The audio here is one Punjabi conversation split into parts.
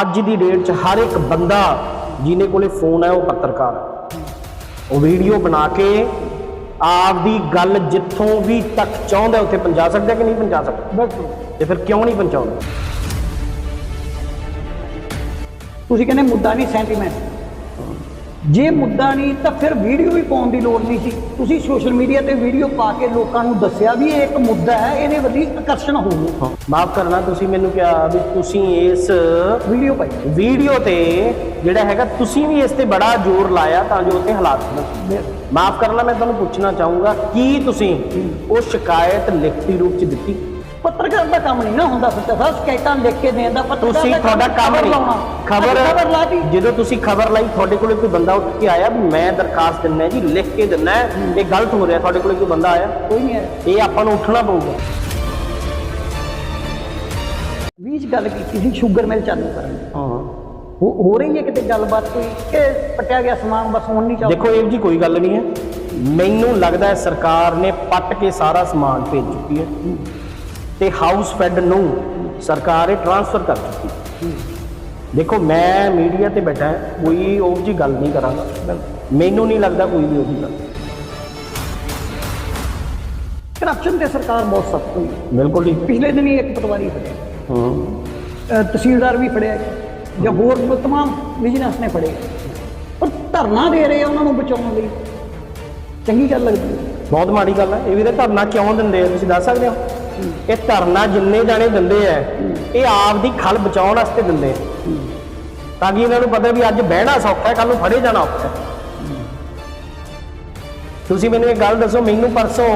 ਅੱਜ ਦੀ ਡੇਟ 'ਚ ਹਰ ਇੱਕ ਬੰਦਾ ਜਿਹਨੇ ਕੋਲੇ ਫੋਨ ਹੈ ਉਹ ਪੱਤਰਕਾਰ ਹੈ। ਉਹ ਵੀਡੀਓ ਬਣਾ ਕੇ ਆਪਦੀ ਗੱਲ ਜਿੱਥੋਂ ਵੀ ਤੱਕ ਚਾਹੁੰਦਾ ਉੱਥੇ ਪਹੁੰਚਾ ਸਕਦਾ ਕਿ ਨਹੀਂ ਪਹੁੰਚਾ ਸਕਦਾ? ਬਿਲਕੁਲ। ਤੇ ਫਿਰ ਕਿਉਂ ਨਹੀਂ ਪਹੁੰਚਾਉਂਦਾ? ਤੁਸੀਂ ਕਹਿੰਦੇ ਮੁੱਦਾ ਨਹੀਂ ਸੈਂਟੀਮੈਂਟ। ਜੇ ਮੁੱਦਾ ਨਹੀਂ ਤਾਂ ਫਿਰ ਵੀਡੀਓ ਵੀ ਪਾਉਣ ਦੀ ਲੋੜ ਨਹੀਂ ਸੀ। ਤੁਸੀਂ ਸੋਸ਼ਲ ਮੀਡੀਆ ਤੇ ਵੀਡੀਓ ਪਾ ਕੇ ਲੋਕਾਂ ਨੂੰ ਦੱਸਿਆ ਵੀ ਇਹ ਇੱਕ ਮੁੱਦਾ ਹੈ ਇਹਦੇ ਵੱਡੀ ਆਕਰਸ਼ਣ ਹੋਊ। ਮਾਫ ਕਰਨਾ ਤੁਸੀਂ ਮੈਨੂੰ ਕਿਹਾ ਵੀ ਤੁਸੀਂ ਇਸ ਵੀਡੀਓ ਪਾਈ ਵੀਡੀਓ ਤੇ ਜਿਹੜਾ ਹੈਗਾ ਤੁਸੀਂ ਵੀ ਇਸ ਤੇ ਬੜਾ ਜ਼ੋਰ ਲਾਇਆ ਤਾਂ ਜੋ ਉੱਥੇ ਹਾਲਾਤ ਮਾਫ ਕਰਨਾ ਮੈਂ ਤੁਹਾਨੂੰ ਪੁੱਛਣਾ ਚਾਹੂੰਗਾ ਕੀ ਤੁਸੀਂ ਉਹ ਸ਼ਿਕਾਇਤ ਲਿਖਤੀ ਰੂਪ 'ਚ ਦਿੱਤੀ? ਪੱਤਰਕਾਰ ਦਾ ਕੰਮ ਨਹੀਂ ਨਾ ਹੁੰਦਾ ਸੱਚਾ ਸਾਹਿਬ ਸ਼ਿਕਾਇਤਾਂ ਲਿਖ ਕੇ ਦੇਣ ਦਾ ਪੱਤਰਕਾਰ ਤੁਸੀਂ ਦਾ ਤੁਹਾਡਾ ਕੰਮ ਖਬਰ ਨਹੀਂ। ਖਬਰ ਅੱਜ ਖਬਰ ਲਾਤੀ ਜਦੋਂ ਤੁਸੀਂ ਖਬਰ ਲਾਈ ਤੁਹਾਡੇ ਕੋਲੇ ਕੋਈ ਬੰਦਾ ਉੱਠ ਕੇ ਆਇਆ ਵੀ ਮੈਂ ਦਰਖਾਸਤ ਦਿੰਨਾ ਜੀ ਲਿਖ ਕੇ ਦਿੰਨਾ ਹੈ, ਇਹ ਗਲਤ ਹੋ ਰਿਹਾ ਤੁਹਾਡੇ ਕੋਲੇ ਕੋਈ ਬੰਦਾ ਆਇਆ? ਕੋਈ ਨਹੀਂ ਇਹ ਆਪਾਂ ਨੂੰ ਉੱਠਣਾ ਪਊਗਾ। ਵੀਚ ਗੱਲ ਕੀਤੀ ਸੀ ਸ਼ੂਗਰ ਮਿਲ ਚਾਲੂ ਕਰਨ ਦੀ। ਹਾਂ। ਹੋ ਹੋ ਰਹੀ ਹੈ ਕਿਤੇ ਗੱਲਬਾਤ ਕੋਈ? ਕਿ ਪਟਿਆ ਗਿਆ ਸਮਾਨ ਬਸ ਹੁਣ ਨਹੀਂ ਚੱਲਦਾ? ਦੇਖੋ ਇਹ ਜੀ ਕੋਈ ਗੱਲ ਨਹੀਂ ਹੈ। ਮੈਨੂੰ ਲੱਗਦਾ ਹੈ ਸਰਕਾਰ ਨੇ ਪੱਟ ਕੇ ਸਾਰਾ ਸਮਾਨ ਭੇਜ ਚੁੱਕੀ ਹੈ। ਤੇ ਹਾਊਸ ਫੈਡ ਨੂੰ ਸਰਕਾਰ ਇਹ ਟ੍ਰਾਂਸਫਰ ਕਰ ਚੁੱਕੀ ਦੇਖੋ ਮੈਂ ਮੀਡੀਆ ਤੇ ਬੈਠਾ ਕੋਈ ਉਹ ਜੀ ਗੱਲ ਨਹੀਂ ਕਰਾਂਗਾ। ਮੈਨੂੰ ਨਹੀਂ ਲੱਗਦਾ ਕੋਈ ਵੀ ਉਹ ਜੀ ਗੱਲ। ਕਰਪਸ਼ਨ ਤੇ ਸਰਕਾਰ ਬਹੁਤ ਸਖਤ ਹੋਈ। ਬਿਲਕੁਲ ਨਹੀਂ ਪਿਛਲੇ ਦਿਨ ਹੀ ਇੱਕ ਪਟਵਾਰੀ ਫੜਿਆ। ਹਾਂ। ਤਹਿਸੀਲਦਾਰ ਵੀ ਫੜਿਆ ਜਾਂ ਹੋਰ ਤਮਾਮ ਬਿਜ਼ਨਸ ਨੇ ਫੜੇ ਪਰ ਧਰਨਾ ਦੇ ਰਹੇ ਆ ਉਹਨਾਂ ਨੂੰ ਬਚਾਉਣ ਲਈ। ਚੰਗੀ ਗੱਲ ਲੱਗਦੀ ਬਹੁਤ ਮਾੜੀ ਗੱਲ ਹੈ। ਇਹ ਵੀ ਤਾਂ ਧਰਨਾ ਕਿਉਂ ਦਿੰਦੇ ਆ? ਤੁਸੀਂ ਦੱਸ ਸਕਦੇ ਹੋ? ਇਹ ਧਰਨਾ ਜਿੰਨੇ ਜਾਣੇ ਦਿੰਦੇ ਆ, ਇਹ ਆਪ ਦੀ ਖਲ ਬਚਾਉਣ ਵਾਸਤੇ ਦਿੰਦੇ ਆ। ਤਾਂ ਕਿ ਇਹਨਾਂ ਨੂੰ ਪਤਾ ਵੀ ਅੱਜ ਬਹਿਣਾ ਸੌਖਾ ਹੈ ਕੱਲ ਨੂੰ ਫੜੇ ਜਾਣਾ ਔਖਾ ਤੁਸੀਂ ਮੈਨੂੰ ਇਹ ਗੱਲ ਦੱਸੋ, ਮੈਨੂੰ ਪਰਸੋਂ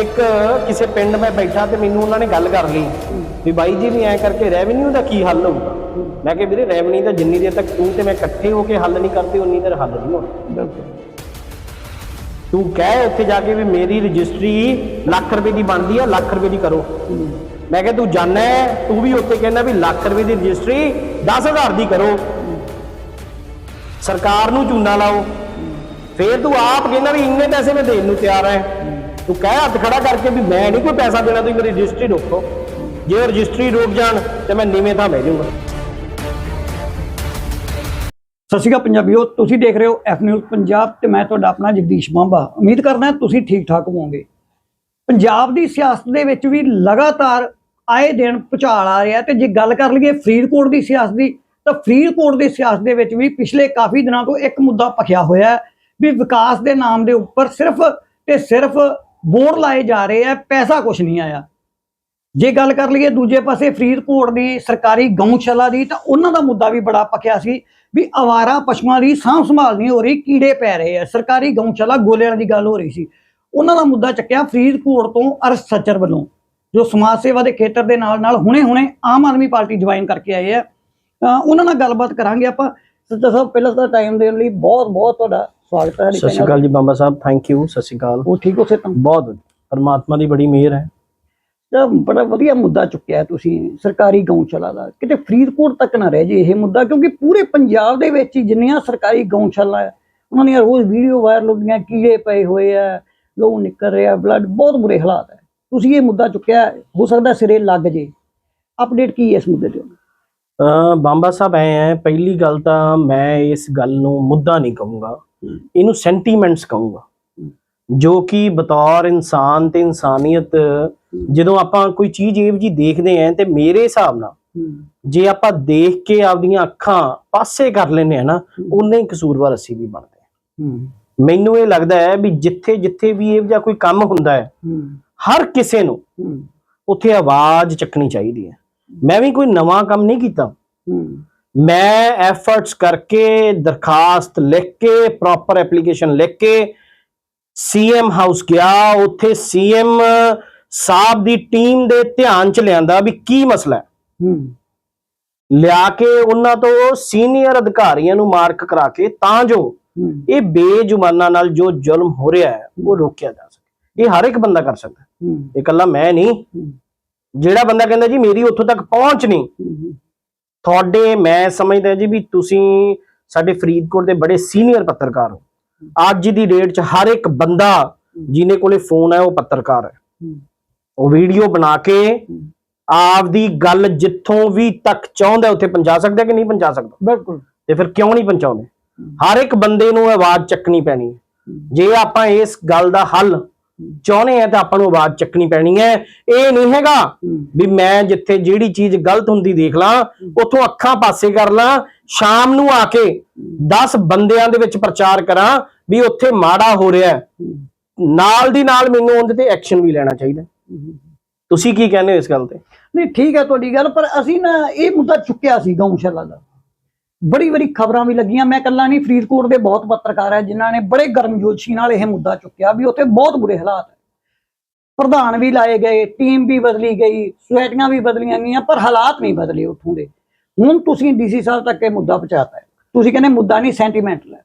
ਇੱਕ ਕਿਸੇ ਪਿੰਡ ਮੈਂ ਬੈਠਾ ਤੇ ਮੈਨੂੰ ਉਹਨਾਂ ਨੇ ਗੱਲ ਕਰ ਲਈ ਵੀ ਬਾਈ ਜੀ ਵੀ ਐ ਕਰਕੇ ਰੈਵਨਿਊ ਦਾ ਕੀ ਹੱਲ ਹੋਊਗਾ? ਮੈਂ ਕਿਹਾ ਵੀਰੇ ਰੈਵਨਿਊ ਦਾ ਜਿੰਨੀ ਦੇਰ ਤੱਕ ਤੂੰ ਤੇ ਮੈਂ ਇਕੱਠੇ ਹੋ ਕੇ ਹੱਲ ਨਹੀਂ ਕਰਦੇ ਉਨੀ ਦੇਰ ਹੱਲ ਨਹੀਂ ਹੋਣਾ। ਤੂੰ ਕਹਿ ਉੱਥੇ ਜਾ ਕੇ ਵੀ ਮੇਰੀ ਰਜਿਸਟਰੀ ਲੱਖ ਰੁਪਏ ਦੀ ਬਣਦੀ ਆ ਲੱਖ ਰੁਪਏ ਦੀ ਕਰੋ। ਮੈਂ ਕਿਹਾ ਤੂੰ ਜਾਣਾ ਹੈ, ਤੂੰ ਵੀ ਉੱਥੇ ਕਹਿੰਦਾ ਵੀ ਲੱਖ ਰੁਪਏ ਦੀ ਰਜਿਸਟਰੀ 10000 ਦੀ ਕਰੋ। ਸਰਕਾਰ ਨੂੰ ਚੂਨਾ ਲਾਓ। ਫੇਰ ਤੂੰ ਆਪ ਕਹਿੰਦਾ ਵੀ ਇੰਨੇ ਪੈਸੇ ਮੈਂ ਦੇਣ ਨੂੰ ਤਿਆਰ ਹੈ। ਤੂੰ ਕਹਿ ਹੱਥ ਖੜਾ ਕਰਕੇ ਵੀ ਮੈਂ ਨਹੀਂ ਕੋਈ ਪੈਸਾ ਦੇਣਾ ਤੁਸੀਂ ਮੇਰੀ ਰਜਿਸਟਰੀ ਰੋਕੋ। ਜੇ ਰਜਿਸਟਰੀ ਰੋਕ ਜਾਣ ਤੇ ਮੈਂ ਨੀਵੇਂ ਥਾਂ ਬਹਿ ਜਾਊਂਗਾ। ਸਤਿ ਸ਼੍ਰੀ ਅਕਾਲ ਪੰਜਾਬੀਓ, ਤੁਸੀਂ ਦੇਖ ਰਹੇ ਹੋ ਐਫ ਨਿਊਜ਼ ਪੰਜਾਬ ਤੇ ਮੈਂ ਤੁਹਾਡਾ ਆਪਣਾ ਜਗਦੀਸ਼ ਬਾਂਬਾ ਉਮੀਦ ਕਰਦਾ ਤੁਸੀਂ ਠੀਕ ਠਾਕ ਹੋਵੋਗੇ। ਪੰਜਾਬ ਦੀ ਸਿਆਸਤ ਦੇ ਵਿੱਚ ਵੀ ਲਗਾਤਾਰ ਆਏ ਦਿਨ ਭੁਚਾਲ ਆ ਰਿਹਾ ਤੇ ਜੇ ਗੱਲ ਕਰ ਲਈਏ ਫਰੀਦਕੋਟ ਦੀ ਸਿਆਸਤ ਦੀ, ਤਾਂ ਫਰੀਦਕੋਟ ਦੀ ਸਿਆਸਤ ਦੇ ਵਿੱਚ ਵੀ ਪਿਛਲੇ ਕਾਫੀ ਦਿਨਾਂ ਤੋਂ ਇੱਕ ਮੁੱਦਾ ਪਖਿਆ ਹੋਇਆ ਵੀ ਵਿਕਾਸ ਦੇ ਨਾਮ ਦੇ ਉੱਪਰ ਸਿਰਫ ਤੇ ਸਿਰਫ ਬੋਰ ਲਾਏ ਜਾ ਰਹੇ ਆ ਪੈਸਾ ਕੁਝ ਨਹੀਂ ਆਇਆ। ਜੇ ਗੱਲ ਕਰ ਲਈਏ ਦੂਜੇ ਪਾਸੇ ਫਰੀਦਕੋਟ ਦੀ ਸਰਕਾਰੀ ਗਊਸ਼ਾਲਾ ਦੀ ਤਾਂ ਉਹਨਾਂ ਦਾ ਮੁੱਦਾ ਵੀ ਬੜਾ ਪੱਕਿਆ ਸੀ ਵੀ ਆਵਾਰਾ ਪਸ਼ੂਆਂ ਦੀ ਸਾਂਭ ਸੰਭਾਲ ਨਹੀਂ ਹੋ ਰਹੀ ਕੀੜੇ ਪੈ ਰਹੇ ਆ। ਸਰਕਾਰੀ ਗਊਸ਼ਾਲਾ ਗੋਲਿਆਂ ਦੀ ਗੱਲ ਹੋ ਰਹੀ ਸੀ। ਉਹਨਾਂ ਦਾ ਮੁੱਦਾ ਚੱਕਿਆ ਫਰੀਦਕੋਟ ਤੋਂ ਅਰਸ਼ ਸੱਚਰ ਵੱਲੋਂ ਜੋ ਸਮਾਜ ਸੇਵਾ ਦੇ ਖੇਤਰ ਦੇ ਨਾਲ ਨਾਲ ਹੁਣੇ-ਹੁਣੇ ਆਮ ਆਦਮੀ ਪਾਰਟੀ ਜੁਆਇਨ ਕਰਕੇ ਆਏ ਆ। ਉਹਨਾਂ ਨਾਲ ਗੱਲਬਾਤ ਕਰਾਂਗੇ ਆਪਾਂ। ਸੱਚਾ ਸਾਹਿਬ ਪਹਿਲਾਂ ਤਾਂ ਟਾਈਮ ਦੇਣ ਲਈ ਬਹੁਤ ਬਹੁਤ ਤੁਹਾਡਾ ਸਵਾਗਤ ਹੈ। ਸਤਿ ਸ਼੍ਰੀ ਅਕਾਲ ਜੀ ਬਾਬਾ ਸਾਹਿਬ ਥੈਂਕ ਯੂ ਸਤਿ ਸ਼੍ਰੀ ਅਕਾਲ। ਉਹ ਠੀਕ ਹੋ ਸੇ ਤਾਂ ਬਹੁਤ। ਪਰਮਾਤਮਾ ਦੀ ਬੜੀ ਮਿਹਰ ਹੈ। ਤਾਂ ਬੜਾ ਵਧੀਆ ਮੁੱਦਾ ਚੁੱਕਿਆ ਤੁਸੀਂ ਸਰਕਾਰੀ ਗਊਸ਼ਾਲਾ ਦਾ। ਕਿਤੇ ਫਰੀਦਕੋਟ ਤੱਕ ਨਾ ਰਹਿ ਜੇ ਇਹ ਮੁੱਦਾ ਕਿਉਂਕਿ ਪੂਰੇ ਪੰਜਾਬ ਦੇ ਵਿੱਚ ਹੀ ਜਿੰਨੀਆਂ ਸਰਕਾਰੀ ਗਊਸ਼ਾਲਾ ਹੈ ਉਹਨਾਂ ਦੀਆਂ ਰੋਜ਼ ਵੀਡੀਓ ਵਾਇਰਲ ਹੁੰਦੀਆਂ ਕੀੜੇ ਪਏ ਹੋਏ ਆ ਲੋਕ ਨਿਕਲ ਰਿਹਾ ਬਲੱਡ ਬਹੁਤ ਬੁਰੇ ਹਾਲਾਤ ਹੈ। ਤੁਸੀਂ ਇਹ ਮੁੱਦਾ ਚੁੱਕਿਆ ਹੈ, ਸਕਦਾ ਸਿਰੇ ਲੱਗ ਜੇ। ਅਪਡੇਟ ਕੀ ਹੈ ਇਸ ਮੁੱਦੇ ਤੇ? ਬਾਂਬਾ ਸਾਹਿਬ ਐ ਹੈ ਪਹਿਲੀ ਗੱਲ ਤਾਂ ਮੈਂ ਇਸ ਗੱਲ ਨੂੰ ਮੁੱਦਾ ਨਹੀਂ ਕਹੂੰਗਾ। ਇਹਨੂੰ ਸੈਂਟੀਮੈਂਟਸ ਕਹੂੰਗਾ। ਜੋ ਕਿ ਬਤੌਰ ਇਨਸਾਨ ਤੇ ਇਨਸਾਨੀਅਤ ਜਦੋਂ ਆਪਾਂ ਕੋਈ ਚੀਜ਼ ਇਹ ਜੀ ਦੇਖਦੇ ਆਂ ਤੇ ਮੇਰੇ ਹਿਸਾਬ ਨਾਲ ਜੇ ਆਪਾਂ ਦੇਖ ਕੇ ਆਪਦੀਆਂ ਅੱਖਾਂ ਪਾਸੇ ਕਰ ਲੈਨੇ ਆ ਨਾ ਉਨੇ ਹੀ ਕਸੂਰਵਾਰ ਅਸੀਂ ਵੀ ਬਣਦੇ ਹਾਂ। ਮੈਨੂੰ ਇਹ ਲੱਗਦਾ ਹੈ ਵੀ ਜਿੱਥੇ ਜਿੱਥੇ ਵੀ ਇਹ ਜਿਹਾ ਕੋਈ ਕੰਮ ਹੁੰਦਾ ਹੈ ਹਰ ਕਿਸੇ ਨੂੰ ਉੱਥੇ ਆਵਾਜ਼ ਚੱਕਣੀ ਚਾਹੀਦੀ ਹੈ। ਮੈਂ ਵੀ ਕੋਈ ਨਵਾਂ ਕੰਮ ਨਹੀਂ ਕੀਤਾ। ਮੈਂ ਐਫਰਟਸ ਕਰਕੇ ਦਰਖਾਸਤ ਲਿਖ ਕੇ ਪ੍ਰੋਪਰ ਐਪਲੀਕੇਸ਼ਨ ਲਿਖ ਕੇ ਸੀਐਮ ਹਾਊਸ ਗਿਆ ਉੱਥੇ ਸੀਐਮ ਸਾਹਿਬ ਦੀ ਟੀਮ ਦੇ ਧਿਆਨ ਚ ਲਿਆਂਦਾ ਵੀ ਕੀ ਮਸਲਾ ਹੈ। ਲਿਆ ਕੇ ਉਹਨਾਂ ਤੋਂ ਸੀਨੀਅਰ ਅਧਿਕਾਰੀਆਂ ਨੂੰ ਮਾਰਕ ਕਰਾ ਕੇ ਤਾਂ ਜੋ ਇਹ ਬੇਜੁਮਾਨਾਂ ਨਾਲ ਜੋ ਜ਼ੁਲਮ ਹੋ ਰਿਹਾ ਹੈ ਉਹ ਰੋਕਿਆ ਜਾ ਸਕੇ। ਇਹ ਹਰ ਇੱਕ ਬੰਦਾ ਕਰ ਸਕਦਾ। ਇਹ ਇਕੱਲਾ ਮੈਂ ਨਹੀਂ। ਜਿਹੜਾ ਬੰਦਾ ਕਹਿੰਦਾ ਜੀ ਮੇਰੀ ਉੱਥੋਂ ਤੱਕ ਪਹੁੰਚ ਨਹੀਂ। ਤੁਹਾਡੇ ਮੈਂ ਸਮਝਦਾ ਜੀ ਵੀ ਤੁਸੀਂ ਸਾਡੇ ਫਰੀਦਕੋਟ ਦੇ ਬੜੇ ਸੀਨੀਅਰ ਪੱਤਰਕਾਰ ਹੋ। ਅੱਜ ਦੀ ਡੇਟ 'ਚ ਹਰ ਇੱਕ ਬੰਦਾ ਜਿਹਨੇ ਕੋਲੇ ਫੋਨ ਹੈ ਉਹ ਪੱਤਰਕਾਰ ਹੈ। ਉਹ ਵੀਡੀਓ ਬਣਾ ਕੇ ਆਪਦੀ ਗੱਲ ਜਿੱਥੋਂ ਵੀ ਤੱਕ ਚਾਹੁੰਦਾ ਉੱਥੇ ਪਹੁੰਚਾ ਸਕਦਾ ਕਿ ਨਹੀਂ ਪਹੁੰਚਾ ਸਕਦਾ? ਬਿਲਕੁਲ। ਤੇ ਫਿਰ ਕਿਉਂ ਨਹੀਂ ਪਹੁੰਚਾਉਂਦੇ? ਹਰ ਇੱਕ ਬੰਦੇ ਨੂੰ ਆਵਾਜ਼ ਚੱਕਣੀ ਪੈਣੀ ਹੈ। ਜੇ ਆਪਾਂ ਇਸ ਗੱਲ ਦਾ ਹੱਲ ਚਾਹੁੰਦੇ ਆ ਤਾਂ ਆਪਾਂ ਨੂੰ ਆਵਾਜ਼ ਚੱਕਣੀ ਪੈਣੀ ਹੈ। ਇਹ ਨਹੀਂ ਹੈਗਾ ਵੀ ਮੈਂ ਜਿੱਥੇ ਜਿਹੜੀ ਚੀਜ਼ ਗਲਤ ਹੁੰਦੀ ਦੇਖ ਲਾਂ ਉੱਥੋਂ ਅੱਖਾਂ ਪਾਸੇ ਕਰ ਲਾਂ ਸ਼ਾਮ ਨੂੰ ਆ ਕੇ 10 ਬੰਦਿਆਂ ਦੇ ਵਿੱਚ ਪ੍ਰਚਾਰ ਕਰਾਂ ਵੀ ਉੱਥੇ ਮਾੜਾ ਹੋ ਰਿਹਾ। ਨਾਲ ਦੀ ਨਾਲ ਮੈਨੂੰ ਉਹਦੇ ਤੇ ਐਕਸ਼ਨ ਵੀ ਲੈਣਾ ਚਾਹੀਦਾ ਤੁਸੀਂ ਕੀ ਕਹਿੰਦੇ ਹੋ ਇਸ ਗੱਲ ਤੇ? ਨਹੀਂ ਠੀਕ ਹੈ ਤੁਹਾਡੀ ਗੱਲ ਪਰ ਅਸੀਂ ਨਾ ਇਹ ਮੁੱਦਾ ਚੁੱਕਿਆ ਸੀ ਗਊਸ਼ਾਲਾ ਦਾ। ਬੜੀ ਬੜੀ ਖਬਰਾਂ ਵੀ ਲੱਗੀਆਂ ਮੈਂ ਕੱਲਾ ਨਹੀਂ ਫਰੀਦਕੋਟ ਦੇ ਬਹੁਤ ਪੱਤਰਕਾਰ ਹੈ ਜਿਨ੍ਹਾਂ ਨੇ ਬੜੇ ਗਰਮਜੋਸ਼ੀ ਨਾਲ ਇਹ ਮੁੱਦਾ ਚੁੱਕਿਆ ਵੀ ਉੱਥੇ ਬਹੁਤ ਬੁਰੇ ਹਾਲਾਤ ਹੈ। ਪ੍ਰਧਾਨ ਵੀ ਲਾਏ ਗਏ ਟੀਮ ਵੀ ਬਦਲੀ ਗਈ ਸੁਸਾਇਟੀਆਂ ਵੀ ਬਦਲੀਆਂ ਗਈਆਂ ਪਰ ਹਾਲਾਤ ਨਹੀਂ ਬਦਲੇ ਉੱਥੋਂ ਦੇ। ਹੁਣ ਤੁਸੀਂ ਡੀਸੀ ਸਾਹਿਬ ਤੱਕ ਇਹ ਮੁੱਦਾ ਪਹੁੰਚਾਤਾ ਹੈ। ਤੁਸੀਂ ਕਹਿੰਦੇ ਮੁੱਦਾ ਨਹੀਂ ਸੈਂਟੀਮੈਂਟਲ ਹੈ।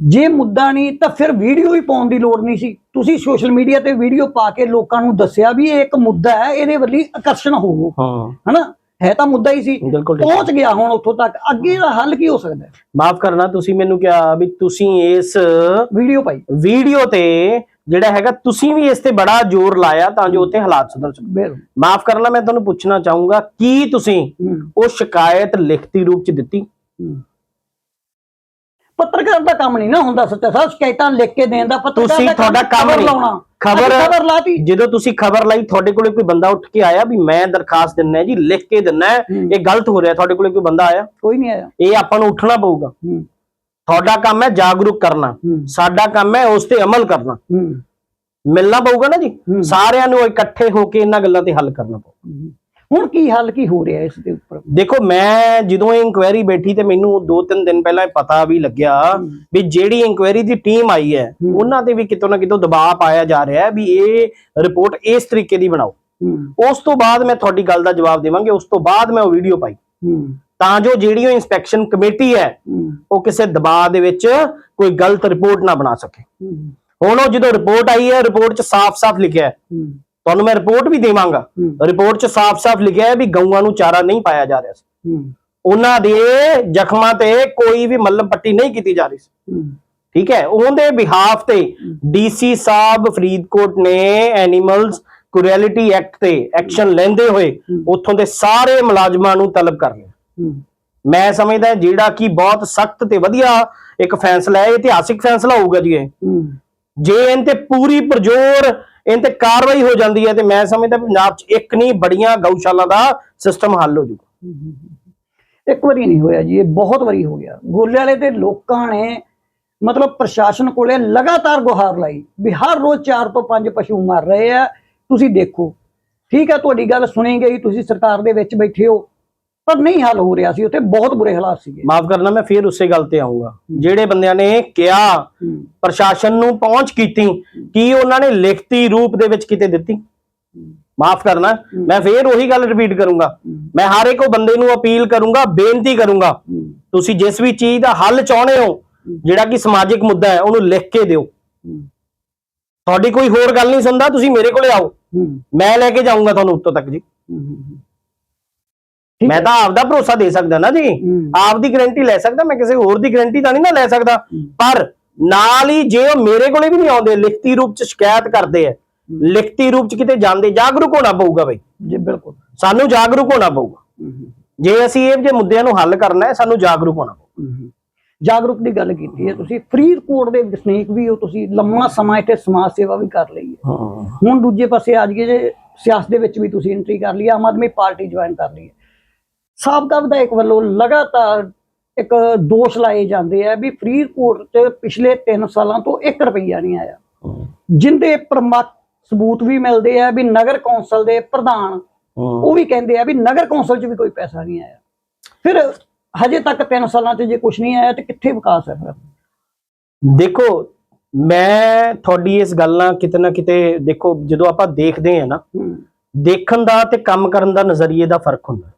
ਜੇ ਮੁੱਦਾ ਨਹੀਂ ਤਾਂ ਫਿਰ ਵੀਡੀਓ ਹੀ ਪਾਉਣ ਦੀ ਲੋੜ ਨਹੀਂ ਸੀ। ਤੁਸੀਂ ਸੋਸ਼ਲ ਮੀਡੀਆ ਤੇ ਵੀਡੀਓ ਪਾ ਕੇ ਲੋਕਾਂ ਨੂੰ ਦੱਸਿਆ ਵੀ ਇਹ ਇੱਕ ਮੁੱਦਾ ਹੈ ਇਹਦੇ ਵੱਲੀ ਆਕਰਸ਼ਣ ਹੋਵੋ ਹਾਂ। ਹਨਾ? ਹੈ ਤਾਂ ਮੁੱਦਾ ਹੀ ਸੀ। ਪਹੁੰਚ ਗਿਆ ਹੁਣ ਉੱਥੋਂ ਤੱਕ। ਅੱਗੇ ਦਾ ਹੱਲ ਕੀ ਹੋ ਸਕਦਾ ਹੈ? ਮਾਫ ਕਰਨਾ ਤੁਸੀਂ ਮੈਨੂੰ ਕਿਹਾ ਵੀ ਤੁਸੀਂ ਇਸ ਵੀਡੀਓ ਪਾਈ। ਵੀਡੀਓ ਤੇ ਜਿਹੜਾ ਹੈਗਾ ਤੁਸੀਂ ਵੀ ਇਸ ਤੇ ਬੜਾ ਜ਼ੋਰ ਲਾਇਆ ਤਾਂ ਜੋ ਉੱਥੇ ਹਾਲਾਤ ਸੁਧਰ ਸਕਣ। ਮਾਫ ਕਰਨਾ ਮੈਂ ਤੁਹਾਨੂੰ ਪੁੱਛਣਾ ਚਾਹੂੰਗਾ ਕੀ ਤੁਸੀਂ ਉਹ ਸ਼ਿਕਾਇਤ ਲਿਖਤੀ ਰੂਪ ਚ ਦਿੱਤੀ। ਪੱਤਰਕਾਰ ਦਾ ਕੰਮ ਨਹੀਂ ਨਾ ਹੁੰਦਾ ਸੱਚਾ ਸਾਹਿਬ ਸ਼ਿਕਾਇਤਾਂ ਲਿਖ ਕੇ ਦੇਣ ਦਾ ਪੱਤਰਕਾਰ ਤੁਸੀਂ ਤੁਹਾਡਾ ਕੰਮ ਨਹੀਂ। ਖਬਰ ਖਬਰ ਲਾਤੀ। ਜਦੋਂ ਤੁਸੀਂ ਖਬਰ ਲਈ ਤੁਹਾਡੇ ਕੋਲੇ ਕੋਈ ਬੰਦਾ ਉੱਠ ਕੇ ਆਇਆ ਵੀ ਮੈਂ ਦਰਖਾਸਤ ਦਿੰਨਾ ਜੀ ਲਿਖ ਕੇ ਦਿੰਨਾ। ਇਹ ਗਲਤ ਹੋ ਰਿਹਾ ਤੁਹਾਡੇ ਕੋਲੇ ਕੋਈ ਬੰਦਾ ਆਇਆ? ਕੋਈ ਨਹੀਂ ਆਇਆ। ਇਹ ਆਪਾਂ ਨੂੰ ਉੱਠਣਾ ਪਊਗਾ। ਤੁਹਾਡਾ ਕੰਮ ਹੈ ਜਾਗਰੂਕ ਕਰਨਾ। ਸਾਡਾ ਕੰਮ ਹੈ ਉਸ ਤੇ ਅਮਲ ਕਰਨਾ। ਮਿਲਣਾ ਪਊਗਾ ਨਾ ਜੀ। ਸਾਰਿਆਂ ਨੂੰ ਇਕੱਠੇ ਹੋ ਕੇ ਇਹਨਾਂ ਗੱਲਾਂ ਤੇ ਹੱਲ ਕਰਨਾ ਪਊ। ਹੂੰ। ਹੁਣ ਕੀ ਹੱਲ ਕੀ ਹੋ ਰਿਹਾ ਇਸ ਦੇ ਉੱਪਰ? ਦੇਖੋ ਮੈਂ ਜਦੋਂ ਇਹ ਇਨਕੁਆਇਰੀ ਬੈਠੀ ਤੇ ਮੈਨੂੰ 2-3 ਦਿਨ ਪਹਿਲਾਂ ਇਹ ਪਤਾ ਵੀ ਲੱਗਿਆ ਵੀ ਜਿਹੜੀ ਇਨਕੁਆਇਰੀ ਦੀ ਟੀਮ ਆਈ ਹੈ। ਉਹਨਾਂ ਤੇ ਵੀ ਕਿਤੋਂ ਨਾ ਕਿਤੋਂ ਦਬਾਅ ਪਾਇਆ ਜਾ ਰਿਹਾ ਹੈ ਵੀ ਇਹ ਰਿਪੋਰਟ ਇਸ ਤਰੀਕੇ ਦੀ ਬਣਾਓ। ਉਸ ਤੋਂ ਬਾਅਦ ਮੈਂ ਤੁਹਾਡੀ ਗੱਲ ਦਾ ਜਵਾਬ ਦੇਵਾਂਗੇ ਉਸ ਤੋਂ ਬਾਅਦ ਮੈਂ ਉਹ ਵੀਡੀਓ ਪਾਈ। ਤਾਂ ਜੋ ਜਿਹੜੀ ਉਹ ਇਨਸਪੈਕਸ਼ਨ ਕਮੇਟੀ ਹੈ ਉਹ ਕਿਸੇ ਦਬਾਅ ਦੇ ਵਿੱਚ ਕੋਈ ਗਲਤ ਰਿਪੋਰਟ ਨਾ ਬਣਾ ਸਕੇ। ਹੁਣ ਉਹ ਜਦੋਂ ਰਿਪੋਰਟ ਆਈ ਹੈ ਰਿਪੋਰਟ 'ਚ ਸਾਫ਼-ਸਾਫ਼ ਲਿਖਿਆ ਹੂੰ, ਤੁਹਾਨੂੰ ਮੈਂ ਰਿਪੋਰਟ ਵੀ ਦੇਵਾਂਗਾ। ਰਿਪੋਰਟ 'ਚ ਸਾਫ਼-ਸਾਫ਼ ਲਿਖਿਆ ਹੈ ਵੀ ਗਊਆਂ ਨੂੰ ਚਾਰਾ ਨਹੀਂ ਪਾਇਆ ਜਾ ਰਿਹਾ ਸੀ। ਉਹਨਾਂ ਦੇ ਜ਼ਖਮਾਂ ਤੇ ਕੋਈ ਵੀ ਮੱਲਮ ਪੱਟੀ ਨਹੀਂ ਕੀਤੀ ਜਾ ਰਹੀ ਸੀ। ਠੀਕ ਹੈ? ਉਹਦੇ ਬਿਹਾਫ ਤੇ ਡੀਸੀ ਸਾਹਿਬ ਫਰੀਦਕੋਟ ਨੇ ਐਨੀਮਲਸ ਕੁਰੈਲਿਟੀ ਐਕਟ ਤੇ ਐਕਸ਼ਨ ਲੈਂਦੇ ਹੋਏ ਉੱਥੋਂ ਦੇ ਸਾਰੇ ਮੁਲਾਜ਼ਮਾਂ ਨੂੰ ਤਲਬ ਕਰ ਲਿਆ। ਮੈਂ ਸਮਝਦਾ ਜਿਹੜਾ ਕਿ ਬਹੁਤ ਸਖਤ ਤੇ ਵਧੀਆ ਇੱਕ ਫੈਸਲਾ ਹੈ ਇਤਿਹਾਸਿਕ ਫੈਸਲਾ ਹੋਊਗਾ ਜੀ ਇਹ। ਜੇ ਇਹਨਾਂ ਤੇ ਪੂਰੀ ਪ੍ਰਜੋਰ ਇਹਨਾਂ ਤੇ ਕਾਰਵਾਈ ਹੋ ਜਾਂਦੀ ਹੈ ਤੇ ਮੈਂ ਸਮਝਦਾ ਪੰਜਾਬ 'ਚ ਇੱਕ ਨਹੀਂ, ਬੜੀਆਂ ਗਊਸ਼ਾਲਾ ਦਾ ਸਿਸਟਮ ਹੱਲ ਹੋ ਜਾਊਗਾ। ਇੱਕ ਵਾਰੀ ਨਹੀਂ ਹੋਇਆ ਜੀ, ਇਹ ਬਹੁਤ ਵਾਰੀ ਹੋ ਗਿਆ। ਗੋਲੇ ਵਾਲੇ ਦੇ ਲੋਕਾਂ ਨੇ ਮਤਲਬ ਪ੍ਰਸ਼ਾਸਨ ਕੋਲੇ ਲਗਾਤਾਰ ਗੁਹਾਰ ਲਾਈ ਵੀ ਹਰ ਰੋਜ਼ 4 ਤੋਂ 5 ਪਸ਼ੂ ਮਰ ਰਹੇ ਆ। ਤੁਸੀਂ ਦੇਖੋ, ਠੀਕ ਹੈ ਤੁਹਾਡੀ ਗੱਲ ਸੁਣੀ ਗਈ, ਤੁਸੀਂ ਸਰਕਾਰ ਦੇ ਵਿੱਚ ਬੈਠੇ ਹੋ। ਪਰ ਨਹੀਂ ਹੱਲ ਹੋ ਰਿਹਾ ਸੀ ਉੱਥੇ ਬਹੁਤ ਬੁਰੇ ਹਾਲਾਤ ਸੀਗੇ। ਮਾਫ ਕਰਨਾ ਮੈਂ ਫੇਰ ਉਸੇ ਗੱਲ ਤੇ ਆਉਂਗਾ ਜਿਹੜੇ ਬੰਦਿਆਂ ਨੇ ਕਿਹਾ ਪ੍ਰਸ਼ਾਸਨ ਨੂੰ ਪਹੁੰਚ ਕੀਤੀ ਕੀ ਉਹਨਾਂ ਨੇ ਲਿਖਤੀ ਰੂਪ ਦੇ ਵਿੱਚ ਕਿਤੇ ਦਿੱਤੀ? ਮਾਫ ਕਰਨਾ ਮੈਂ ਫੇਰ ਉਹੀ ਗੱਲ ਰਿਪੀਟ ਕਰੂੰਗਾ। ਮੈਂ ਹਰ ਇੱਕ ਉਹ ਬੰਦੇ ਨੂੰ ਅਪੀਲ ਕਰੂੰਗਾ ਬੇਨਤੀ ਕਰੂੰਗਾ ਤੁਸੀਂ ਜਿਸ ਵੀ ਚੀਜ਼ ਦਾ ਹੱਲ ਚਾਹੁੰਦੇ ਹੋ ਜਿਹੜਾ ਕਿ ਸਮਾਜਿਕ ਮੁੱਦਾ ਹੈ ਉਹਨੂੰ ਲਿਖ ਕੇ ਦਿਓ। ਤੁਹਾਡੀ ਕੋਈ ਹੋਰ ਗੱਲ ਨਹੀਂ ਸੁਣਦਾ ਤੁਸੀਂ ਮੇਰੇ ਕੋਲੇ ਆਓ। ਮੈਂ ਲੈ ਕੇ ਜਾਊਂਗਾ ਤੁਹਾਨੂੰ ਉੱਤੋਂ ਤੱਕ ਜੀ। ਮੈਂ। ਤਾਂ ਆਪਦਾ ਭਰੋਸਾ ਦੇ ਸਕਦਾ ਨਾ ਜੀ। ਆਪ ਦੀ ਗਾਰੰਟੀ ਲੈ ਸਕਦਾ ਮੈਂ ਕਿਸੇ ਹੋਰ ਦੀ ਗਾਰੰਟੀ ਤਾਂ ਨਹੀਂ ਨਾ ਲੈ ਸਕਦਾ। ਪਰ ਨਾਲ ਹੀ ਜੇ ਉਹ ਮੇਰੇ ਕੋਲੇ ਵੀ ਨਹੀਂ ਆਉਂਦੇ ਲਿਖਤੀ ਰੂਪ ਚ ਸ਼ਿਕਾਇਤ ਕਰਦੇ ਆ ਲਿਖਤੀ ਰੂਪ ਚ ਕਿਤੇ ਜਾਂਦੇ ਜਾਗਰੂਕ ਹੋਣਾ ਪਊਗਾ ਬਈ। ਜੀ ਬਿਲਕੁਲ। ਸਾਨੂੰ ਜਾਗਰੂਕ ਹੋਣਾ ਪਊਗਾ। ਜੇ ਅਸੀਂ ਇਹ ਜੇ ਮੁੱਦਿਆਂ ਨੂੰ ਹੱਲ ਕਰਨਾ ਹੈ ਸਾਨੂੰ ਜਾਗਰੂਕ ਹੋਣਾ ਪਊਗਾ। ਜਾਗਰੂਕ ਦੀ ਗੱਲ ਕੀਤੀ ਹੈ ਤੁਸੀਂ। ਫਰੀਦਕੋਟ ਦੇ ਵਸਨੀਕ ਵੀ ਹੋ ਤੁਸੀਂ ਲੰਮਾ ਸਮਾਂ ਇੱਥੇ ਸਮਾਜ ਸੇਵਾ ਵੀ ਕਰ ਲਈ ਹੈ। ਹੁਣ ਦੂਜੇ ਪਾਸੇ ਆ ਜਾਈਏ ਜੇ ਸਿਆਸਤ ਦੇ ਵਿੱਚ ਵੀ ਤੁਸੀਂ ਐਂਟਰੀ ਕਰ ਲਈ ਆਮ ਆਦਮੀ ਪਾਰਟੀ ਜੁਆਇਨ ਕਰ ਲਈ ਹੈ। ਸਾਬਕਾ ਵਿਧਾਇਕ ਵੱਲੋਂ ਲਗਾਤਾਰ ਇੱਕ ਦੋਸ਼ ਲਾਏ ਜਾਂਦੇ ਆ ਵੀ ਫਰੀਦਕੋਟ 'ਚ ਪਿਛਲੇ 3 ਸਾਲਾਂ ਤੋਂ 1 ਰੁਪਈਆ ਨਹੀਂ ਆਇਆ। ਜਿੰਦੇ ਪ੍ਰਮੱਖ ਸਬੂਤ ਵੀ ਮਿਲਦੇ ਆ ਵੀ ਨਗਰ ਕੌਂਸਲ ਦੇ ਪ੍ਰਧਾਨ ਉਹ ਵੀ ਕਹਿੰਦੇ ਆ ਵੀ ਨਗਰ ਕੌਂਸਲ 'ਚ ਵੀ ਕੋਈ ਪੈਸਾ ਨਹੀਂ ਆਇਆ। ਫਿਰ ਹਜੇ ਤੱਕ 3 ਸਾਲਾਂ 'ਚ ਜੇ ਕੁਝ ਨਹੀਂ ਆਇਆ ਤੇ ਕਿੱਥੇ ਵਿਕਾਸ ਹੈ ਫਿਰ? ਦੇਖੋ ਮੈਂ ਤੁਹਾਡੀ ਇਸ ਗੱਲ ਨਾਲ ਕਿਤੇ ਨਾ ਕਿਤੇ ਦੇਖੋ ਜਦੋਂ ਆਪਾਂ ਦੇਖਦੇ ਆ ਨਾ ਦੇਖਣ ਦਾ ਤੇ ਕੰਮ ਕਰਨ ਦਾ ਨਜ਼ਰੀਏ ਦਾ ਫ਼ਰਕ ਹੁੰਦਾ।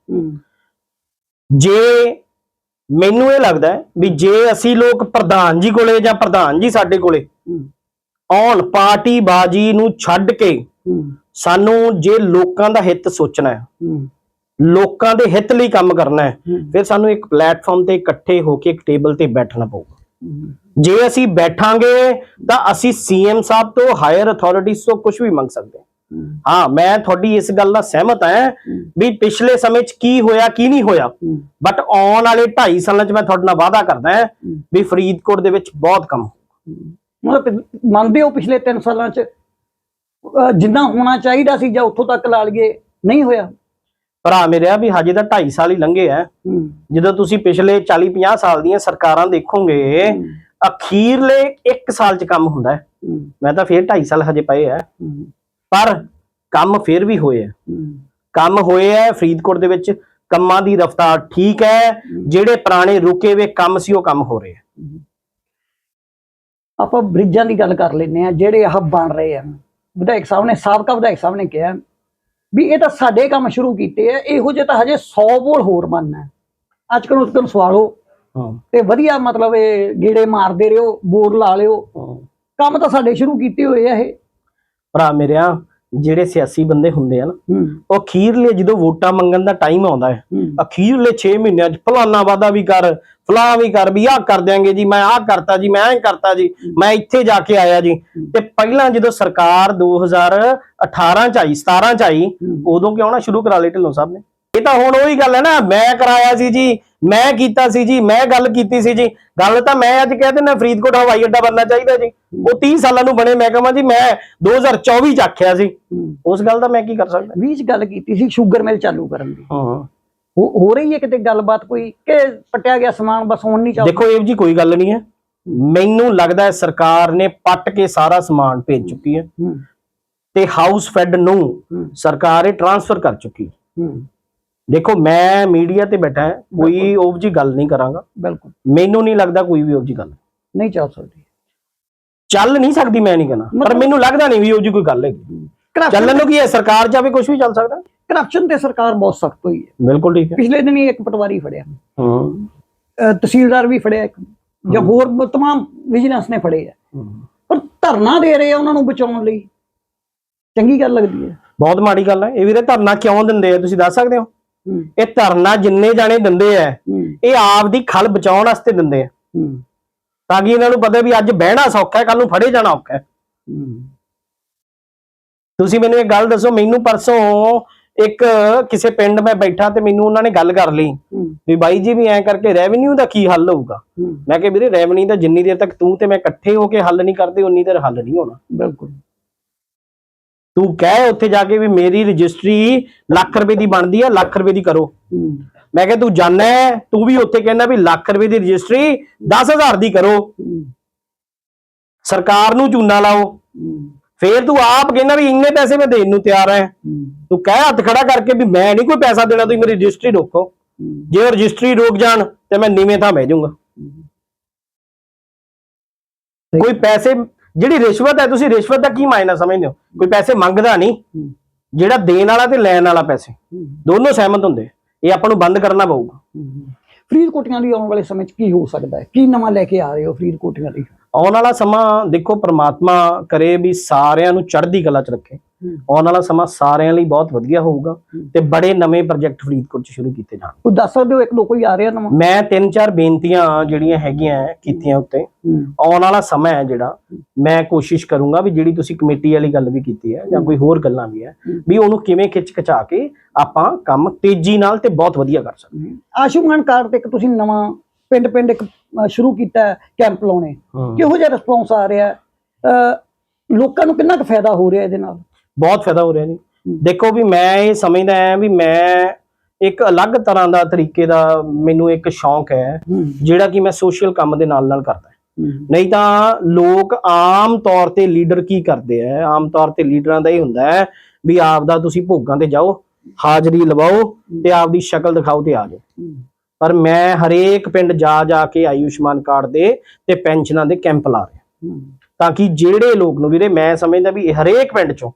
ਜੇ ਮੈਨੂੰ ਇਹ ਲੱਗਦਾ ਹੈ ਵੀ ਜੇ ਅਸੀਂ ਲੋਕ ਪ੍ਰਧਾਨ ਜੀ ਕੋਲੇ ਜਾਂ ਪ੍ਰਧਾਨ ਜੀ ਸਾਡੇ ਕੋਲੇ ਆਉਣ ਪਾਰਟੀ ਬਾਜੀ ਨੂੰ ਛੱਡ ਕੇ ਸਾਨੂੰ ਜੇ ਲੋਕਾਂ ਦਾ ਹਿੱਤ ਸੋਚਣਾ ਹੈ ਲੋਕਾਂ ਦੇ ਹਿੱਤ ਲਈ ਕੰਮ ਕਰਨਾ ਹੈ। ਫਿਰ ਸਾਨੂੰ ਇੱਕ ਪਲੇਟਫਾਰਮ ਤੇ ਇਕੱਠੇ ਹੋ ਕੇ ਇੱਕ ਟੇਬਲ ਤੇ ਬੈਠਣਾ ਪਊਗਾ। ਜੇ ਅਸੀਂ ਬੈਠਾਂਗੇ ਤਾਂ ਅਸੀਂ ਸੀਐਮ ਸਾਹਿਬ ਤੋਂ ਹਾਇਰ ਅਥਾਰਟੀਜ਼ ਤੋਂ ਕੁਝ ਵੀ ਮੰਗ ਸਕਦੇ ਹਾਂ। ਹਾਂ ਮੈਂ ਤੁਹਾਡੀ ਇਸ ਗੱਲ ਨਾਲ ਸਹਿਮਤ ਹਾਂ ਵੀ ਪਿਛਲੇ ਸਮੇਂ 'ਚ ਕੀ ਹੋਇਆ ਕੀ ਨਹੀਂ ਹੋਇਆ। ਬਟ ਆਉਣ ਵਾਲੇ 2.5 ਸਾਲਾਂ 'ਚ ਮੈਂ ਤੁਹਾਡੇ ਨਾਲ ਵਾਅਦਾ ਕਰਦਾ ਵੀ ਫਰੀਦਕੋਟ ਦੇ ਵਿੱਚ ਬਹੁਤ ਕੰਮ ਮਤਲਬ ਮੰਨਦੇ ਹੋ ਪਿਛਲੇ 3 ਸਾਲਾਂ ਚ? ਜਿੰਨਾ ਹੋਣਾ ਚਾਹੀਦਾ ਸੀ ਜਾਂ ਉੱਥੋਂ ਤੱਕ ਲਾ ਲਈਏ ਨਹੀਂ ਹੋਇਆ? ਭਰਾ ਮੇਰਿਆ ਵੀ ਹਜੇ ਤਾਂ 2.5 ਸਾਲ ਹੀ ਲੰਘੇ ਆ। ਜਦੋਂ ਤੁਸੀਂ ਪਿਛਲੇ 40 50 ਸਾਲ ਦੀਆਂ ਸਰਕਾਰਾਂ ਦੇਖੋਗੇ ਅਖੀਰਲੇ 1 ਸਾਲ 'ਚ ਕੰਮ ਹੁੰਦਾ ਮੈਂ ਤਾਂ ਫੇਰ 2.5 ਸਾਲ ਹਜੇ ਪਏ ਆ। ਪਰ ਕੰਮ ਫੇਰ ਵੀ ਹੋਏ ਆ। ਕੰਮ ਹੋਏ ਆ ਫਰੀਦਕੋਟ ਦੇ ਵਿੱਚ ਕੰਮਾਂ ਦੀ ਰਫ਼ਤਾਰ ਠੀਕ ਹੈ ਜਿਹੜੇ ਪੁਰਾਣੇ ਰੁਕੇ ਹੋਏ ਕੰਮ ਸੀ ਉਹ ਕੰਮ ਹੋ ਰਹੇ ਆ। ਆਪਾਂ ਬ੍ਰਿਜਾਂ ਦੀ ਗੱਲ ਕਰ ਲੈਨੇ ਆ ਜਿਹੜੇ ਆਹ ਬਣ ਰਹੇ ਆ। ਵਿਧਾਇਕ ਸਾਹਿਬ ਨੇ ਸਾਬਕਾ ਵਿਧਾਇਕ ਸਾਹਿਬ ਨੇ ਕਿਹਾ ਵੀ ਇਹ ਤਾਂ ਸਾਡੇ ਕੰਮ ਸ਼ੁਰੂ ਕੀਤੇ ਆ ਇਹੋ ਜਿਹੇ ਤਾਂ ਹਜੇ 100 ਬੋਲ ਹੋਰ ਬਣਨਾ ਹੈ। ਅੱਜ ਕੱਲ੍ਹ ਉਸ ਨੂੰ ਸਵਾਲੋ। ਹਾਂ। ਤੇ ਵਧੀਆ ਮਤਲਬ ਇਹ ਗੇੜੇ ਮਾਰਦੇ ਰਹੋ ਬੋਰਡ ਲਾ ਲਿਓ। ਕੰਮ ਤਾਂ ਸਾਡੇ ਸ਼ੁਰੂ ਕੀਤੇ ਹੋਏ ਆ ਇਹ। ਭਰਾ ਮੇਰਿਆ ਜਿਹੜੇ ਸਿਆਸੀ ਬੰਦੇ ਹੁੰਦੇ ਆ ਨਾ ਉਹ ਅਖੀਰਲੇ ਜਦੋਂ ਵੋਟਾਂ ਮੰਗਣ ਦਾ ਟਾਈਮ ਆਉਂਦਾ ਹੈ ਅਖੀਰਲੇ 6 ਮਹੀਨਿਆਂ 'ਚ ਫਲਾਨਾ ਵਾਦਾ ਵੀ ਕਰ ਫਲਾਂ ਵੀ ਕਰ ਵੀ ਆਹ ਕਰ ਦਿਆਂਗੇ ਜੀ ਮੈਂ ਆਹ ਕਰਤਾ ਜੀ ਮੈਂ ਐਂ ਕਰਤਾ ਜੀ ਮੈਂ ਇੱਥੇ ਜਾ ਕੇ ਆਇਆ ਜੀ। ਤੇ ਪਹਿਲਾਂ ਜਦੋਂ ਸਰਕਾਰ 2018 ਚ ਆਈ 17 ਚ ਆਈ ਉਦੋਂ ਕਿਉਂ ਨਾ ਸ਼ੁਰੂ ਕਰਾ ਲਈ ਢਿੱਲੋਂ ਸਾਹਿਬ ਨੇ? ਇਹ ਤਾਂ ਹੁਣ ਉਹੀ ਗੱਲ ਹੈ ਨਾ ਮੈਂ ਕਰਾਇਆ ਸੀ ਜੀ ਮੈਂ ਕੀਤਾ ਸੀ ਜੀ ਮੈਂ ਗੱਲ ਕੀਤੀ ਸੀ ਜੀ। ਗੱਲ ਤਾਂ ਮੈਂ ਅੱਜ ਕਹਿ ਦਿੰਦਾ ਫਰੀਦਕੋਟ ਹਵਾਈ ਅੱਡਾ ਬਣਨਾ ਚਾਹੀਦਾ ਜੀ। ਉਹ 30 ਸਾਲਾਂ ਨੂੰ ਬਣੇ ਮੈਂ ਕਹਾਂ ਜੀ ਮੈਂ 2024 ਚ ਆਖਿਆ ਸੀ। ਉਸ ਗੱਲ ਦਾ ਮੈਂ ਕੀ ਕਰ ਸਕਦਾ? ਵੀਹ 'ਚ ਗੱਲ ਕੀਤੀ ਸੀ ਸ਼ੂਗਰ ਮਿਲ ਚਾਲੂ ਕਰਨ ਦੀ। ਹਾਂ। ਹੋ ਹੋ ਰਹੀ ਹੈ ਕਿਤੇ ਗੱਲਬਾਤ ਕੋਈ ਕਿ ਪਟਿਆ ਗਿਆ ਸਮਾਨ ਬਸ ਹੁਣ ਨਹੀਂ ਚੱਲਦਾ? ਦੇਖੋ ਇਹ ਜੀ ਕੋਈ ਗੱਲ ਨਹੀਂ ਹੈ। ਮੈਨੂੰ ਲੱਗਦਾ ਹੈ ਸਰਕਾਰ ਨੇ ਪੱਟ ਕੇ ਸਾਰਾ ਸਮਾਨ ਭੇਜ ਚੁੱਕੀ ਹੈ। ਤੇ ਹਾਊਸ ਫੈਡ ਨੂੰ ਸਰਕਾਰ ਇਹ ਟਰਾਂਸਫਰ ਕਰ ਚੁੱਕੀ ਹੂੰ। ਦੇਖੋ ਮੈਂ ਮੀਡੀਆ ਤੇ ਬੈਠਾ ਹਾਂ, ਕੋਈ ਉਹ ਜੀ ਗੱਲ ਨਹੀਂ ਕਰਾਂਗਾ। ਬਿਲਕੁਲ। ਮੈਨੂੰ ਨਹੀਂ ਲੱਗਦਾ ਕੋਈ ਵੀ ਉਹ ਜੀ ਗੱਲ। ਨਹੀਂ ਚੱਲ ਸਕਦੀ। ਚੱਲ ਨਹੀਂ ਸਕਦੀ ਮੈਂ ਨਹੀਂ ਕਹਿਣਾ ਪਰ ਮੈਨੂੰ ਲੱਗਦਾ ਨਹੀਂ ਵੀ ਉਹ ਜੀ ਕੋਈ ਗੱਲ ਕਰਪਸ਼ਨ ਚੱਲਣ ਨੂੰ ਕੀ ਹੈ? ਸਰਕਾਰ ਚਾਵੇ ਕੁਝ ਵੀ ਚੱਲ ਸਕਦਾ? ਕਰਪਸ਼ਨ ਤੇ ਸਰਕਾਰ ਬਹੁਤ ਸਖਤ ਹੋਈ ਹੈ। ਬਿਲਕੁਲ ਠੀਕ ਹੈ। ਪਿਛਲੇ ਦਿਨ ਹੀ ਇੱਕ ਪਟਵਾਰੀ ਫੜਿਆ। ਹਾਂ। ਤਹਿਸੀਲਦਾਰ ਵੀ ਫੜਿਆ ਇੱਕ। ਜਾਂ ਹੋਰ ਤਮਾਮ ਵਿਜੀਲੈਂਸ ਨੇ ਫੜੇ ਆ। ਪਰ ਧਰਨਾ ਦੇ ਰਹੇ ਆ ਉਹਨਾਂ ਨੂੰ ਬਚਾਉਣ ਲਈ। ਚੰਗੀ ਗੱਲ ਲੱਗਦੀ ਹੈ। ਬਹੁਤ ਮਾੜੀ ਗੱਲ ਹੈ। ਇਹ ਵੀਰੇ ਧਰਨਾ ਕਿਉਂ ਦਿੰਦੇ ਆ? ਤੁਸੀਂ ਦੱਸ ਸਕਦੇ ਹੋ ਹੂੰ? ਇਹ ਧਰਨਾ ਜਿੰਨੇ ਜਾਣੇ ਦਿੰਦੇ ਆ ਇਹ ਆਪ ਦੀ ਖਲ ਬਚਾਉਣ ਵਾਸਤੇ ਦਿੰਦੇ ਆ। ਤਾਂ ਕਿ ਇਹਨਾਂ ਨੂੰ ਪਤਾ ਵੀ ਅੱਜ ਬਹਿਣਾ ਸੌਖਾ ਹੈ ਕੱਲ ਨੂੰ ਫੜੇ ਜਾਣਾ ਔਖਾ ਹੈ। ਤੁਸੀਂ ਮੈਨੂੰ ਇੱਕ ਗੱਲ ਦੱਸੋ ਮੈਨੂੰ ਪਰਸੋਂ ਇੱਕ ਕਿਸੇ ਪਿੰਡ ਮੈਂ ਬੈਠਾ ਤੇ ਮੈਨੂੰ ਉਹਨਾਂ ਨੇ ਗੱਲ ਕਰ ਲਈ ਵੀ ਬਾਈ ਜੀ ਵੀ ਐਂ ਕਰਕੇ ਰੈਵਨਿਊ ਦਾ ਕੀ ਹੱਲ ਹੋਊਗਾ? ਮੈਂ ਕਿਹਾ ਵੀਰੇ ਰੈਵਨਿਊ ਦਾ ਜਿੰਨੀ ਦੇਰ ਤੱਕ ਤੂੰ ਤੇ ਮੈਂ ਇਕੱਠੇ ਹੋ ਕੇ ਹੱਲ ਨਹੀਂ ਕਰਦੇ ਉਨੀ ਦੇਰ ਹੱਲ ਨਹੀਂ ਹੋਣਾ। ਬਿਲਕੁਲ। ਤੂੰ ਕਹਿ ਉੱਥੇ ਜਾ ਕੇ ਵੀ ਮੇਰੀ ਰਜਿਸਟਰੀ ਲੱਖ ਰੁਪਏ ਦੀ ਬਣਦੀ ਆ ਲੱਖ ਰੁਪਏ ਦੀ ਕਰੋ। ਮੈਂ ਕਿਹਾ ਤੂੰ ਜਾਣਦਾ ਹੈ, ਤੂੰ ਵੀ ਉੱਥੇ ਕਹਿੰਦਾ ਵੀ ਲੱਖ ਰੁਪਏ ਦੀ ਰਜਿਸਟਰੀ 10000 ਦੀ ਕਰੋ। ਸਰਕਾਰ ਨੂੰ ਚੂਨਾ ਲਾਓ। ਫੇਰ ਤੂੰ ਆਪ ਕਹਿੰਦਾ ਵੀ ਇੰਨੇ ਪੈਸੇ ਮੈਂ ਦੇਣ ਨੂੰ ਤਿਆਰ ਹਾਂ। ਤੂੰ ਕਹਿ ਹੱਥ ਖੜਾ ਕਰਕੇ ਵੀ ਮੈਂ ਨਹੀਂ ਕੋਈ ਪੈਸਾ ਦੇਣਾ ਤੁਸੀਂ ਮੇਰੀ ਰਜਿਸਟਰੀ ਰੋਕੋ। ਜੇ ਰਜਿਸਟਰੀ ਰੋਕ ਜਾਣ ਤੇ ਮੈਂ ਨੀਵੇਂ ਥਾਂ ਬਹਿ ਜਾਊਂਗਾ। ਕੋਈ ਪੈਸੇ ਜਿਹੜੀ ਰਿਸ਼ਵਤ ਹੈ ਤੁਸੀਂ ਰਿਸ਼ਵਤ ਦਾ ਕੀ ਮਾਇਨਾ ਸਮਝਦੇ ਹੋ? ਕੋਈ ਪੈਸੇ ਮੰਗਦਾ ਨਹੀਂ। ਜਿਹੜਾ ਦੇਣ ਵਾਲਾ ਤੇ ਲੈਣ ਵਾਲਾ ਪੈਸੇ ਦੋਨੋਂ ਸਹਿਮਤ ਹੁੰਦੇ। ਇਹ ਆਪਾਂ ਨੂੰ ਬੰਦ ਕਰਨਾ ਪਊਗਾ। ਫਰੀਦਕੋਟੀਆਂ ਲਈ ਆਉਣ ਵਾਲੇ ਸਮੇਂ 'ਚ ਕੀ ਹੋ ਸਕਦਾ ਹੈ? ਕੀ ਨਵਾਂ ਲੈ ਕੇ ਆ ਰਹੇ ਹੋ ਫਰੀਦਕੋਟੀਆਂ ਲਈ? ਆਉਣ ਵਾਲਾ ਸਮਾਂ ਦੇਖੋ ਪ੍ਰਮਾਤਮਾ ਕਰੇ ਵੀ ਸਾਰਿਆਂ ਨੂੰ ਚੜ੍ਹਦੀ ਕਲਾ 'ਚ ਰੱਖੇ। ਆਉਣ ਵਾਲਾ ਸਮਾਂ ਸਾਰਿਆਂ ਲਈ ਬਹੁਤ ਵਧੀਆ ਹੋਊਗਾ ਤੇ ਬੜੇ ਨਵੇਂ ਪ੍ਰੋਜੈਕਟ ਫਰੀਦਕੋਟ 'ਚ ਸ਼ੁਰੂ ਕੀਤੇ ਜਾਣ। ਕੋਈ ਦੱਸ ਸਕਦੇ ਹੋ ਇੱਕ ਦੋ ਕੋਈ ਆ ਰਿਹਾ ਨਵਾਂ? ਮੈਂ ਤਿੰਨ ਚਾਰ ਬੇਨਤੀਆਂ ਜਿਹੜੀਆਂ ਹੈਗੀਆਂ ਹੈ, ਕੀਤੀਆਂ ਉੱਤੇ। ਹੂੰ। ਆਉਣ ਵਾਲਾ ਸਮਾਂ ਹੈ ਜਿਹੜਾ ਮੈਂ ਕੋਸ਼ਿਸ਼ ਕਰੂੰਗਾ ਵੀ ਜਿਹੜੀ ਤੁਸੀਂ ਕਮੇਟੀ ਵਾਲੀ ਗੱਲ ਵੀ ਕੀਤੀ ਹੈ ਜਾਂ ਕੋਈ ਹੋਰ ਗੱਲਾਂ ਵੀ ਹੈ। ਵੀ ਉਹਨੂੰ ਕਿਵੇਂ ਖਿੱਚ ਖਿਚਾ ਕੇ ਆਪਾਂ ਕੰਮ ਤੇਜ਼ੀ ਨਾਲ ਤੇ ਬਹੁਤ ਵਧੀਆ ਕਰ ਸਕਦੇ ਆਸ਼ੂਮਾਨ ਕਾਰਡ ਤੇ ਇੱਕ ਤੁਸੀਂ ਨਵਾਂ ਪਿੰਡ ਪਿੰਡ ਇੱਕ ਸ਼ੁਰੂ ਕੀਤਾ ਹੈ, ਕੈਂਪ ਲਾਉਣੇ। ਹਾਂ। ਕਿਹੋ ਜਿਹਾ ਰਿਸਪੌਂਸ ਆ ਰਿਹਾ ਹੈ? ਲੋਕਾਂ ਨੂੰ ਕਿੰਨਾ ਕੁ ਫਾਇਦਾ ਹੋ ਰਿਹਾ ਇਹਦੇ ਨਾਲ? ਬਹੁਤ ਫਾਇਦਾ ਹੋ ਰਿਹਾ ਜੀ। ਦੇਖੋ ਵੀ ਮੈਂ ਇਹ ਸਮਝਦਾ ਹਾਂ ਵੀ ਮੈਂ ਇੱਕ ਅਲੱਗ ਤਰ੍ਹਾਂ ਦਾ ਤਰੀਕੇ ਦਾ ਮੈਨੂੰ ਇੱਕ ਸ਼ੌਂਕ ਹੈ ਜਿਹੜਾ ਕਿ ਮੈਂ ਸੋਸ਼ਲ ਕੰਮ ਦੇ ਨਾਲ ਨਾਲ ਕਰਦਾ ਨਹੀਂ ਤਾਂ ਲੋਕ ਆਮ ਤੌਰ ਤੇ ਲੀਡਰ ਕੀ ਕਰਦੇ ਆ? ਆਮ ਤੌਰ ਤੇ ਲੀਡਰਾਂ ਦਾ ਇਹ ਹੁੰਦਾ ਹੈ ਵੀ ਆਪ ਦਾ ਤੁਸੀਂ ਭੋਗਾਂ ਤੇ ਜਾਓ ਹਾਜ਼ਰੀ ਲਵਾਓ ਤੇ ਆਪਦੀ ਸ਼ਕਲ ਦਿਖਾਓ ਤੇ ਆ ਜਾਓ। ਪਰ ਮੈਂ ਹਰੇਕ ਪਿੰਡ ਜਾ ਜਾ ਕੇ ਆਯੁਸ਼ਮਾਨ ਕਾਰਡ ਦੇ ਤੇ ਪੈਨਸ਼ਨਾਂ ਦੇ ਕੈਂਪ ਲਾ ਰਿਹਾ। ਤਾਂ ਕਿ ਜਿਹੜੇ ਲੋਕ ਨੂੰ ਵੀਰੇ ਮੈਂ ਸਮਝਦਾ ਵੀ ਹਰੇਕ ਪਿੰਡ ਚੋਂ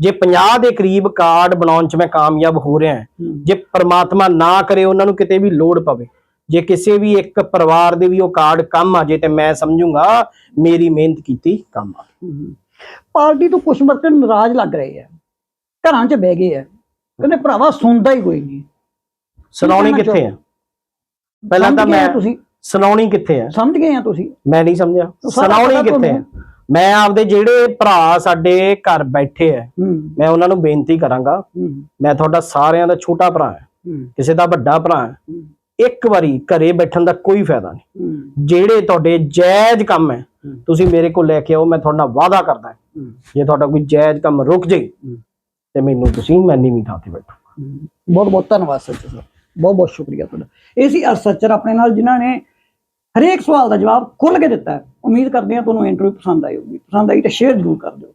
ਜੇ 50 ਦੇ ਕਰੀਬ ਕਾਰਡ ਬਣਾਉਣ ਚ ਮੈਂ ਕਾਮਯਾਬ ਹੋ ਰਿਹਾ ਜੇ ਪ੍ਰਮਾਤਮਾ ਨਾ ਕਰੇ ਉਹਨਾਂ ਨੂੰ ਕਿਤੇ ਵੀ ਲੋੜ ਪਵੇ ਜੇ ਕਿਸੇ ਵੀ ਇੱਕ ਪਰਿਵਾਰ ਦੇ ਵੀ ਉਹ ਕਾਰਡ ਕੰਮ ਆ ਜੇ ਤੇ ਮੈਂ ਸਮਝੂੰਗਾ ਮੇਰੀ ਮਿਹਨਤ ਕੀਤੀ ਕੰਮ ਆ। ਪਾਰਟੀ ਤੋਂ ਕੁਝ ਵਰਕਰ ਨਾਰਾਜ਼ ਲੱਗ ਰਹੇ ਆ ਘਰਾਂ 'ਚ ਬਹਿ ਗਏ ਆ ਕਹਿੰਦੇ ਭਰਾਵਾ ਸੁਣਦਾ ਹੀ ਕੋਈ ਨਹੀਂ। ਸੁਣਾਉਣੀ ਕਿੱਥੇ ਆ? ਪਹਿਲਾਂ ਤਾਂ ਮੈਂ ਤੁਸੀਂ? ਸੁਣਾਉਣੀ ਕਿੱਥੇ ਆ? ਸਮਝ ਗਏ ਆ ਤੁਸੀਂ? ਮੈਂ ਨਹੀਂ ਸਮਝਿਆ। ਸੁਣਾਉਣੀ ਕਿੱਥੇ ਆ? ਤੁਹਾਨੂੰ। ਮੈਂ ਆਪਦੇ ਜਿਹੜੇ ਭਰਾ ਸਾਡੇ ਘਰ ਬੈਠੇ ਐ ਹੂੰ। ਮੈਂ ਉਹਨਾਂ ਨੂੰ ਬੇਨਤੀ ਕਰਾਂਗਾ। ਹੂੰ। ਮੈਂ ਤੁਹਾਡਾ ਸਾਰਿਆਂ ਦਾ ਛੋਟਾ ਭਰਾ ਹਾਂ ਹੂੰ। ਕਿਸੇ ਦਾ ਵੱਡਾ ਭਰਾ ਹਾਂ ਹੂੰ, ਇੱਕ ਵਾਰੀ ਘਰੇ ਬੈਠਣ ਦਾ ਕੋਈ ਫਾਇਦਾ ਨਹੀਂ। ਹੂੰ। ਜਿਹੜੇ ਤੁਹਾਡੇ ਜਾਇਜ਼ ਕੰਮ ਹੈ ਹੂੰ। ਤੁਸੀਂ ਮੇਰੇ ਕੋਲ ਲੈ ਕੇ ਆਓ ਮੈਂ ਤੁਹਾਡਾ ਵਾਅਦਾ ਕਰਦਾ ਹੂੰ, ਜੇ ਤੁਹਾਡਾ ਕੋਈ ਜਾਇਜ਼ ਕੰਮ ਰੁਕ ਜੇ ਹੂੰ। ਤੇ ਮੈਨੂੰ ਤੁਸੀਂ ਮੈਨੀ ਵੀ ਥਾਂ ਤੇ ਬੈਠੋ। ਬਹੁਤ ਬਹੁਤ ਧੰਨਵਾਦ ਸਰ। ਬਹੁਤ ਬਹੁਤ ਸ਼ੁਕਰੀਆ ਤੁਹਾਡਾ। ਇਹ ਸੀ ਅਰਸਚਰ ਆਪਣੇ ਨਾਲ ਜਿਨ੍ਹਾਂ ਨੇ ਹਰੇਕ ਸਵਾਲ ਦਾ ਜਵਾਬ ਖੁੱਲ੍ਹ ਕੇ ਦਿੱਤਾ ਹੈ। ਉਮੀਦ ਕਰਦੇ ਹਾਂ ਤੁਹਾਨੂੰ ਇੰਟਰਵਿਊ ਪਸੰਦ ਆਈ ਹੋਊਗੀ ਪਸੰਦ ਆਈ ਤਾਂ ਸ਼ੇਅਰ ਜ਼ਰੂਰ ਕਰ ਦਿਓ।